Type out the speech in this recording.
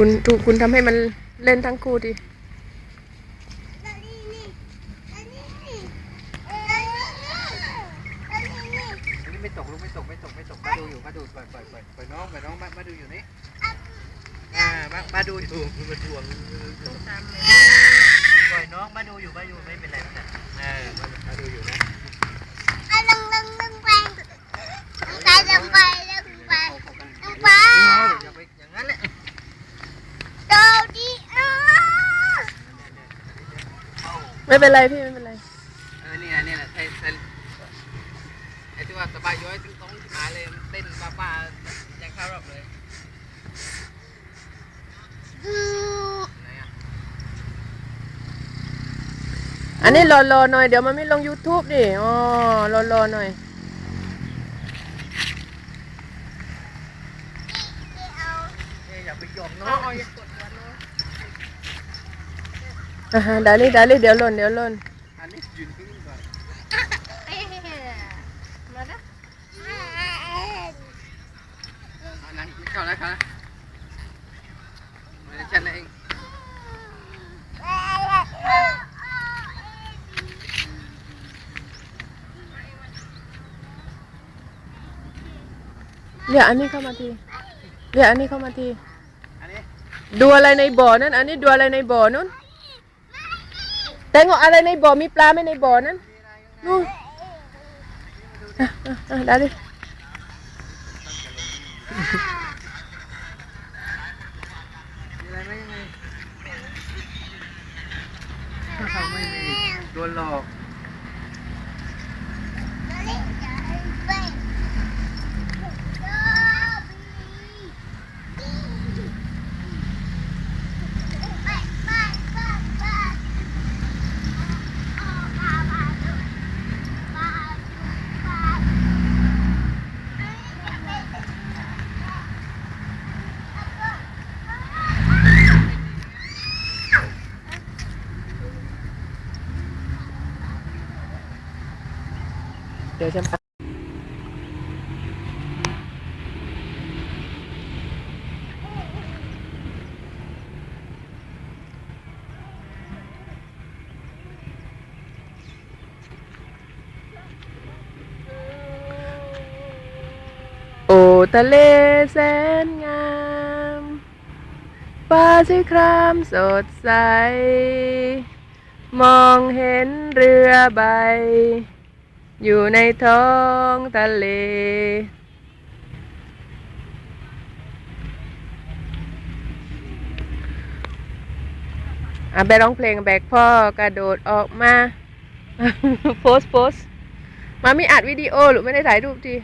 คุณถูกคุณทำให้มันเล่นทั้งคู่ดิแล้วนี่นี่แล้วนี่นี่แล้วนี่แล้วนี่นี่อันนี้ไม่ตกลูกไม่ตกไม่ตกไม่ตกมาดูอยู่มาดูปล่อยปล่อยปล่อยปล่อยน้องปล่อยน้องมามาดูอยู่นี่อ่ามามาดูอยู่มาทวงปล่อยน้องมาดูอยู่มาอยู่ไม่เป็นไรไม่เป็นไรเออมามาดูอยู่นะ เอาลงลงลงไปลงไปลงไปลงไป ลงไป อย่าไปอย่างนั้นแหละ โดดีอ้า ไม่เป็นไรพี่ไม่เป็นไร เออนี่นะนี่แหละไอ้ไอ้ไอ้ที่ว่าสบายย้อยตึงตรงที่มาเลยเต้นป้าป้ายังเข้ารอบเลยดูไหนอะอันนี้รอรอหน่อยเดี๋ยวมันไม่ลง YouTube ดิอ๋อรอรอหน่อยไม่เอาเอ้ยอย่าไปยอมน้องอย่ากดดันน้ อ่าฮะดาลี่ดาลี่เดี๋ยวหล่นเดี๋ยวหล่นอันนี้ยืนนิ่งๆก่อนมานะเอานั่งไม่เข้าแล้วครับไม่ได้ฉันเองเรียกอันนี้เข้ามาทีเรียกอันนี้เข้ามาทีอันนี้ดูอะไรในบ่อนั้นอันนี้ดูอะไรในบ่อนู้น แตงอะไรในบ่อมีปลาไหมในบ่อนั้นนู่นอะอะอะดาลี่มีอะไรไหมยังไงไม่มีโดนหลอก เดี๋ยวจะมาโอ้ทะเลแสนงามฟ้าสีครามสดใส มองเห็นเรือใบ อยู่ในท้องทะเล อะไปร้องเพลงแบกพ่อกระโดดออกมาโพสโพสมามีอัดวิดีโอหรือไม่ได้ถ่ายรูปที